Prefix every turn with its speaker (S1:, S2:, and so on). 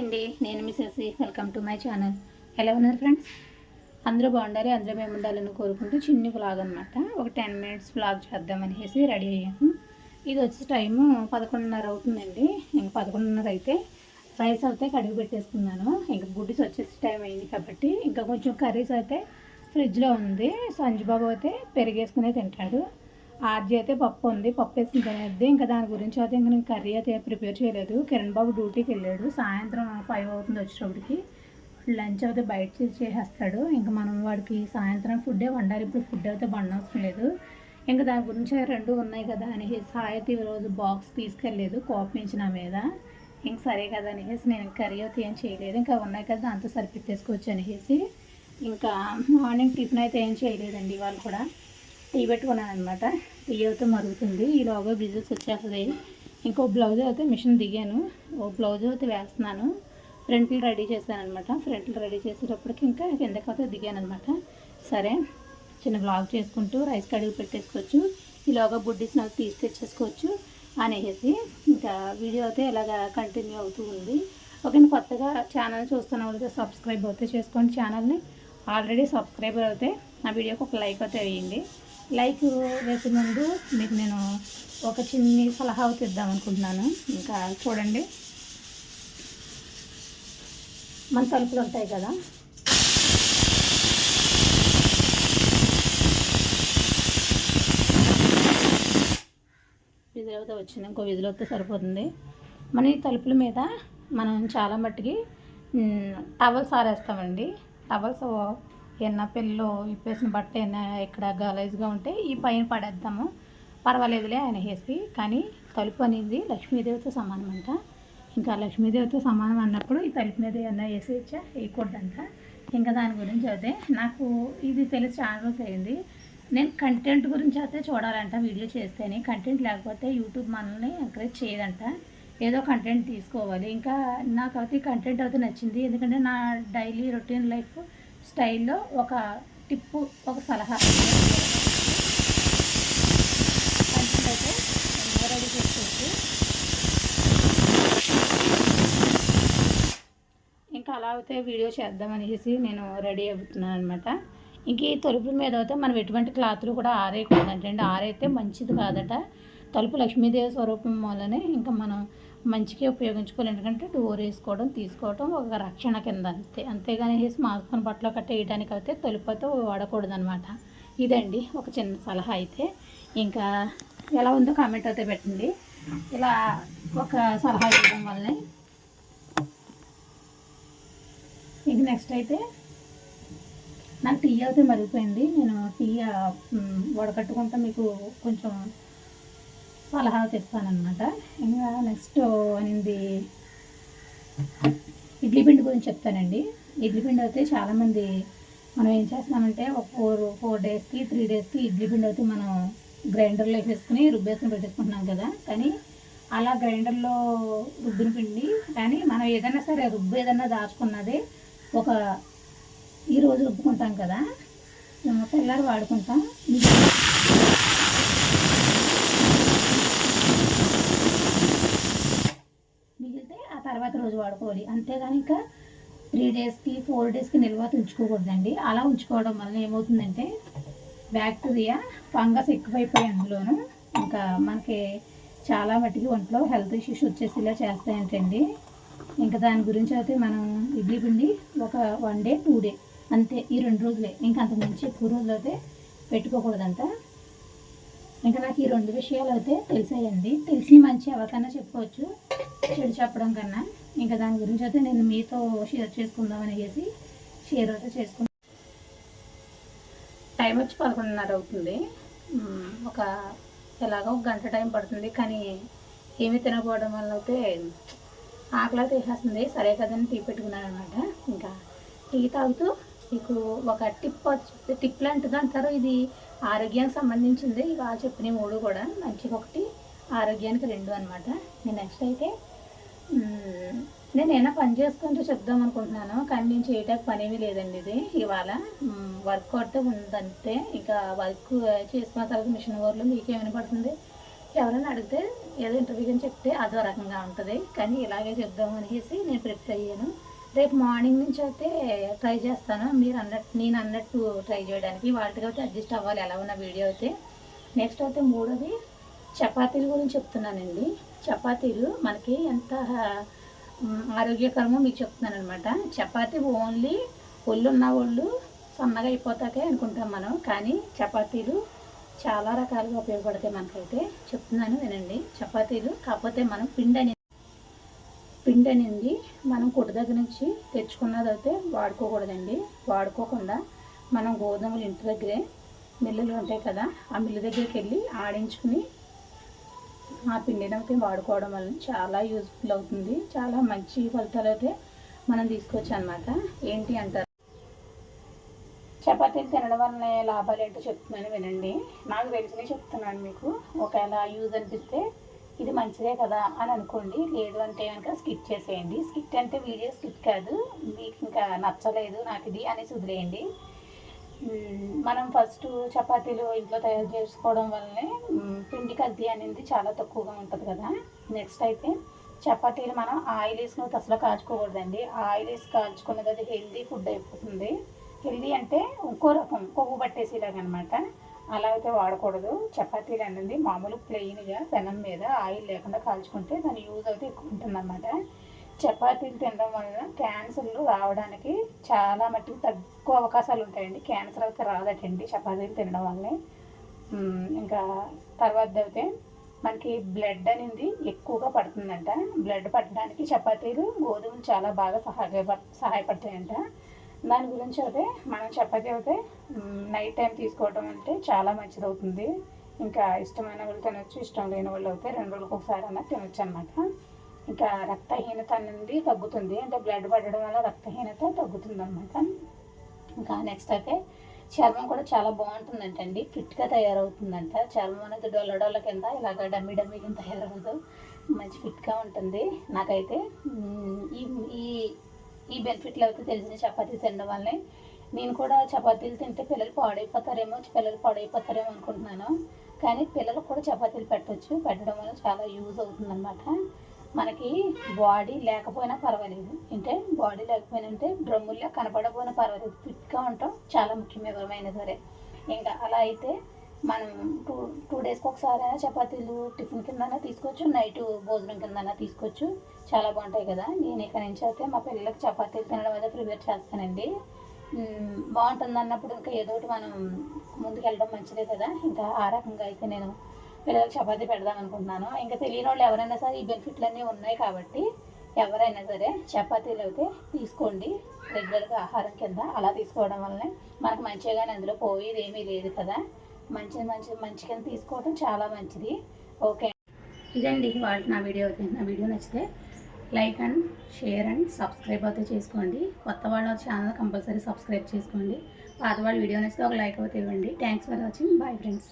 S1: అండి నేను Mrs welcome to my channel ఎలా ఉన్నారు ఫ్రెండ్స్ అందరూ బాగుండాలి అందరూ మేము ఉండాలని కోరుకుంటూ చిన్ని వ్లాగ్ అనమాట ఒక టెన్ మినిట్స్ వ్లాగ్ చేద్దామనేసి రెడీ అయ్యాము ఇది వచ్చే టైము పదకొండున్నర అవుతుందండి. ఇంక పదకొండున్నర అయితే రైస్ అయితే కడిగి పెట్టేసుకున్నాను. ఇంకా బుడ్డిస్ వచ్చేసి టైం అయింది కాబట్టి ఇంకా కొంచెం కర్రీస్ అయితే ఫ్రిడ్జ్లో ఉంది. సంజుబాబు అయితే పెరిగేసుకునే తింటాడు. ఆర్జీ అయితే పప్పు ఉంది. పప్పు వేసుకుని తినేది ఇంకా దాని గురించి అయితే ఇంకా నేను కర్రీ అయితే ప్రిపేర్ చేయలేదు. కిరణ్ బాబు డ్యూటీకి వెళ్ళాడు. సాయంత్రం ఫైవ్ అవుతుంది వచ్చేటప్పటికి. లంచ్ అయితే బయట చేసి చేసేస్తాడు. ఇంకా మనం వాడికి సాయంత్రం ఫుడ్డే వండాలి. ఇప్పుడు ఫుడ్ అయితే వండవసరం లేదు. ఇంకా దాని గురించి రెండు ఉన్నాయి కదా అనేసి సాయతి ఈరోజు బాక్స్ తీసుకెళ్ళలేదు. కోపించి నా మీద. ఇంక సరే కదా అనేసి నేను కర్రీ అయితే ఏం చేయలేదు. ఇంకా ఉన్నాయి కదా దాంతో సరిపెట్టేసుకోవచ్చు అనేసి. ఇంకా మార్నింగ్ టిఫిన్ అయితే ఏం చేయలేదండి వాళ్ళు కూడా. టీ పెట్టుకున్నాను అనమాట టీ అయితే మరుగుతుంది. ఈలోగా బిజినెస్ వచ్చేస్తుంది. ఇంకో బ్లౌజ్ అయితే మిషన్ దిగాను. ఓ బ్లౌజ్ అయితే వేస్తున్నాను. ఫ్రంట్లు రెడీ చేశాను అనమాట ఫ్రంట్లు రెడీ చేసేటప్పటికి ఇంకా కిందకైతే దిగాను అనమాట సరే చిన్న బ్లాగ్ చేసుకుంటూ రైస్ కడిగి పెట్టేసుకోవచ్చు. ఈలోగా బుడ్డీస్ నాకు తీసి తెచ్చేసుకోవచ్చు అనేసి. ఇంకా వీడియో అయితే ఇలాగ కంటిన్యూ అవుతూ ఉంది. ఓకే కొత్తగా ఛానల్ చూస్తున్న వాళ్ళకి సబ్స్క్రైబ్ అయితే చేసుకోండి. ఛానల్ని ఆల్రెడీ సబ్స్క్రైబర్ అయితే నా వీడియోకి ఒక లైక్ అయితే వేయండి. లైక్ వేసే ముందు మీకు నేను ఒక చిన్ని సలహా అయితే ఇద్దాం అనుకుంటున్నాను. ఇంకా చూడండి. మన తలుపులు ఉంటాయి కదా. విజిల్ వచ్చింది. ఇంకో విజిల్ సరిపోతుంది. మన ఈ తలుపుల మీద మనం చాలా మట్టుకి టవల్స్ ఆరేస్తామండి. టవల్స్ ఎన్న పిల్లలు ఇప్పేసిన బట్ట ఏమైనా ఇక్కడ గలైజ్గా ఉంటే ఈ పైన పడేద్దాము. పర్వాలేదులే ఆయన వేసి కానీ తలుపు అనేది లక్ష్మీదేవితో సమానం అంట ఇంకా లక్ష్మీదేవితో సమానం అన్నప్పుడు ఈ తలుపు మీద ఏమన్నా వేసేయచ్చా వేయకూడదంట. ఇంకా దాని గురించి అయితే నాకు ఇది తెలిసి చాలా రోజులు అయింది. నేను కంటెంట్ గురించి అయితే చూడాలంట వీడియో చేస్తేనే. కంటెంట్ లేకపోతే యూట్యూబ్ మనల్ని ఎంకరేజ్ చేయదంట. ఏదో కంటెంట్ తీసుకోవాలి. ఇంకా నాకైతే కంటెంట్ అయితే నచ్చింది. ఎందుకంటే నా డైలీ రొటీన్ లైఫ్ స్టైల్లో ఒక టిప్పు ఒక సలహా. కంటెంట్ అయితే రెడీ చేసుకోవచ్చు ఇంకా అలా అయితే వీడియో చేద్దామనేసి నేను రెడీ అవుతున్నాను అనమాట ఇంక ఈ తొలుపు మీద అయితే మనం ఎటువంటి క్లాత్లు కూడా ఆరేయకూడదంటండి. ఆరైతే మంచిది కాదట. తలుపు లక్ష్మీదేవి స్వరూపం వల్లనే ఇంకా మనం మంచిగా ఉపయోగించుకోవాలి. ఎందుకంటే డోర్ వేసుకోవడం తీసుకోవడం ఒక రక్షణ కింద అంతే. అంతేగాని వేసి మాసుకొని బట్టలు కట్ట వేయడానికి అయితే తలుపుతో అయితే వాడకూడదు అనమాట ఇదండి ఒక చిన్న సలహా అయితే. ఇంకా ఎలా ఉందో కామెంట్ అయితే పెట్టండి. ఇలా ఒక సలహా ఇవ్వడం వల్లనే ఇంక నెక్స్ట్ అయితే నాకు టీ అయితే మరిగిపోయింది. నేను టీ వడకట్టుకుంటా మీకు కొంచెం సలహా తెస్తానమాట ఇంకా నెక్స్ట్ అనేది ఇడ్లీ పిండి గురించి చెప్తానండి. ఇడ్లీ పిండి అయితే చాలామంది మనం ఏం చేస్తున్నామంటే ఒక ఫోర్ ఫోర్ డేస్కి త్రీ డేస్కి ఇడ్లీ పిండి అయితే మనం గ్రైండర్లో వేసేసుకుని రుబ్బేసుకుని పెట్టేసుకుంటున్నాం కదా. కానీ అలా గ్రైండర్లో రుబ్బిన పిండి కానీ మనం ఏదైనా సరే రుబ్బు ఏదైనా దాచుకున్నది ఒక ఈరోజు రుబ్బుకుంటాం కదా. తెల్లారి వాడుకుంటాం మిగిలితే ఆ తర్వాత రోజు వాడుకోవాలి. అంతేగాని ఇంకా త్రీ డేస్కి ఫోర్ డేస్కి నిల్వ ఉంచుకోకూడదండి. అలా ఉంచుకోవడం వల్ల ఏమవుతుందంటే బ్యాక్టీరియా ఫంగస్ ఎక్కువైపోయి అందులోను ఇంకా మనకి చాలా మట్టికి ఒంట్లో హెల్త్ ఇష్యూస్ వచ్చేసేలా చేస్తాయంటండి. ఇంకా దాని గురించి అయితే మనం ఇడ్లీ పిండి ఒక వన్ డే టూ డే అంతే ఈ రెండు రోజులే. ఇంకా అంత ఎక్కువ రోజులు అయితే పెట్టుకోకూడదంట. ఇంకా నాకు ఈ రెండు విషయాలు అయితే తెలిసాయండి. తెలిసి మంచి ఎవరికైనా చెప్పుకోవచ్చు. చెడు చెప్పడం కన్నా ఇంకా దాని గురించి అయితే నేను మీతో షేర్ చేసుకుందాం అనేసి షేర్ అయితే చేసుకుందాం టైం వచ్చి పదకొండున్నర అవుతుంది. ఒక ఎలాగో ఒక గంట టైం పడుతుంది. కానీ ఏమి తినకపోవడం వల్ల అయితే ఆకలి తీసేస్తుంది సరే కదని టీ పెట్టుకున్నాను అనమాట ఇంకా టీ తాగుతూ మీకు ఒక టిప్ టిప్ లాంటిది అంటారు. ఇది ఆరోగ్యానికి సంబంధించింది. ఇక చెప్పిన మూడు కూడా. మంచిగా ఒకటి ఆరోగ్యానికి రెండు అనమాట నేను నెక్స్ట్ అయితే నేను ఏమైనా పని చేసుకుంటూ చెప్దాం అనుకుంటున్నాను కానీ నేను చేయటానికి పని ఏమీ లేదండి ఇది. ఇవాళ వర్క్ అయితే ఉందంతే ఇంకా వర్క్ చేసుకున్న తర్వాత మిషన్ వర్లు మీకు ఏమైనా పడుతుంది ఎవరైనా అడిగితే ఏదో ఇంటర్వ్యూ అని చెప్తే అదో రకంగా ఉంటుంది. కానీ ఇలాగే చెప్దాం అనేసి నేను ప్రిపేర్ అయ్యాను. రేపు మార్నింగ్ నుంచి అయితే ట్రై చేస్తాను. మీరు అన్నట్టు నేను అన్నట్టు ట్రై చేయడానికి. వాటికి అయితే అడ్జస్ట్ అవ్వాలి. ఎలా ఉన్న వీడియో అయితే. నెక్స్ట్ అయితే మూడోది చపాతీలు గురించి చెప్తున్నానండి. చపాతీలు మనకి ఎంత ఆరోగ్యకరమో మీకు చెప్తున్నాను అనమాట చపాతీ ఓన్లీ ఒళ్ళు ఉన్న వాళ్ళు సన్నగా అయిపోతాకే అనుకుంటాం మనం కానీ చపాతీలు చాలా రకాలుగా ఉపయోగపడతాయి మనకైతే. చెప్తున్నాను వినండి. చపాతీలు కాకపోతే మనం పిండి అనేది పిండి అనేది మనం కొట్టు దగ్గర నుంచి తెచ్చుకున్నది అయితే వాడుకోకూడదండి. వాడుకోకుండా మనం గోధుమలు ఇంటి దగ్గరే మిల్లులు ఉంటాయి కదా ఆ మిల్లు దగ్గరికి వెళ్ళి ఆడించుకుని ఆ పిండిని అయితే వాడుకోవడం వల్ల చాలా యూజ్ఫుల్ అవుతుంది. చాలా మంచి ఫలితాలు అయితే మనం తీసుకోవచ్చు అనమాట ఏంటి అంటారు చపాతీలు తినడం వల్ల లాభాలు ఏంటో చెప్తున్నాను వినండి. నాకు తెలిసినవి చెప్తున్నాను మీకు. ఒకవేళ యూజ్ అనిపిస్తే ఇది మంచిదే కదా అని అనుకోండి. లేదు అంటే కనుక స్కిప్ చేసేయండి. స్కిప్ అంటే వీడియో స్కిప్ కాదు. మీకు ఇంకా నచ్చలేదు నాకు ఇది అనేసి వదిలేయండి. మనం ఫస్ట్ చపాతీలు ఇంట్లో తయారు చేసుకోవడం వల్లనే మ్మ్, పిండి కల్తీ అనేది చాలా తక్కువగా ఉంటుంది కదా. నెక్స్ట్ అయితే చపాతీలు మనం ఆయిల్ వేసుకుని అసలు కాల్చుకోకూడదండి. ఆయిల్ వేసి కాల్చుకున్నది అది హెల్దీ ఫుడ్ అయిపోతుంది. హెల్దీ అంటే ఇంకో రకం కొవ్వు పట్టేసేలాగనమాట. అలా అయితే వాడకూడదు. చపాతీలు అనేది మామూలు ప్లెయిన్గా పెనం మీద ఆయిల్ లేకుండా కాల్చుకుంటే దాని యూజ్ అయితే ఎక్కువ ఉంటుందన్నమాట. చపాతీలు తినడం వలన క్యాన్సర్లు రావడానికి చాలా మట్టుకు తక్కువ అవకాశాలు ఉంటాయండి. క్యాన్సర్ అయితే రాదటండి చపాతీలు తినడం వల్లే ఇంకా తర్వాత అయితే మనకి బ్లడ్ అనేది ఎక్కువగా పడుతుందంట. బ్లడ్ పట్టడానికి చపాతీలు గోధుమలు చాలా బాగా సహాయపడ సహాయపడతాయంట. దాని గురించి అయితే మనం చపాతీ అయితే నైట్ టైం తీసుకోవడం అంటే చాలా మంచిది అవుతుంది ఇంకా ఇష్టమైన వాళ్ళు తినొచ్చు ఇష్టం లేని వాళ్ళు అయితే రెండు రోజులకు ఒకసారి అన్న తినొచ్చు అనమాట ఇంకా రక్తహీనత అనేది తగ్గుతుంది. అంటే బ్లడ్ పడడం వల్ల రక్తహీనత తగ్గుతుంది అనమాట ఇంకా నెక్స్ట్ అయితే చర్మం కూడా చాలా బాగుంటుందంటండి. ఫిట్గా తయారవుతుందంట. చర్మం అనేది డొల్ల డొల్ల కింద ఇలాగ డమ్మి డమ్మి కింద తయారవుతూ మంచి ఫిట్గా ఉంటుంది. నాకైతే ఈ ఈ ఈ బెనిఫిట్లు అయితే తెలిసిన చపాతీ తినడం వల్లే నేను కూడా చపాతీలు తింటే పిల్లలు పాడైపోతారేమో పిల్లలు పాడైపోతారేమో అనుకుంటున్నాను. కానీ పిల్లలకు కూడా చపాతీలు పెట్టవచ్చు పెట్టడం వల్ల చాలా యూజ్ అవుతుందన్నమాట. మనకి బాడీ లేకపోయినా పర్వాలేదు. అంటే బాడీ లేకపోయినా అంటే డ్రమ్ముల్లో కనపడకపోయినా పర్వాలేదు. ఫిట్గా ఉండటం చాలా ముఖ్యం ఎవరమైనా సరే ఇంకా అలా అయితే మనం టూ టూ డేస్కి ఒకసారి అయినా చపాతీలు టిఫిన్ కిందనా తీసుకోవచ్చు. నైట్ భోజనం కిందనా తీసుకోవచ్చు. చాలా బాగుంటాయి కదా. నేను ఇక్కడ నుంచి అయితే మా పిల్లలకి చపాతీలు తినడం అయితే ప్రిపేర్ చేస్తానండి. బాగుంటుంది అన్నప్పుడు ఇంకా ఏదో ఒకటి మనం ముందుకు వెళ్ళడం మంచిదే కదా. ఇంకా ఆ రకంగా అయితే నేను పిల్లలకి చపాతీ పెడదాం అనుకుంటున్నాను ఇంకా తెలియని వాళ్ళు ఎవరైనా సరే ఈ బెనిఫిట్లన్నీ ఉన్నాయి కాబట్టి ఎవరైనా సరే చపాతీలు అయితే తీసుకోండి. రెగ్యులర్గా ఆహారం కింద అలా తీసుకోవడం వల్లనే మనకు మంచిగానే అందులో పోయేది ఏమీ లేదు కదా. మంచి మంచి మంచి కింద తీసుకోవడం చాలా మంచిది. ఓకే. ఇదండి వాళ్ళ నా వీడియో. అయితే నా వీడియో నచ్చితే like and share and subscribe అయితే చేసుకోండి. కొత్త వాళ్ళ ఛానల్ కంపల్సరీ సబ్స్క్రైబ్ చేసుకోండి. పాత వాళ్ళ వీడియో నచ్చితే ఒక లైక్ అయితే ఇవ్వండి. Thanks for watching bye friends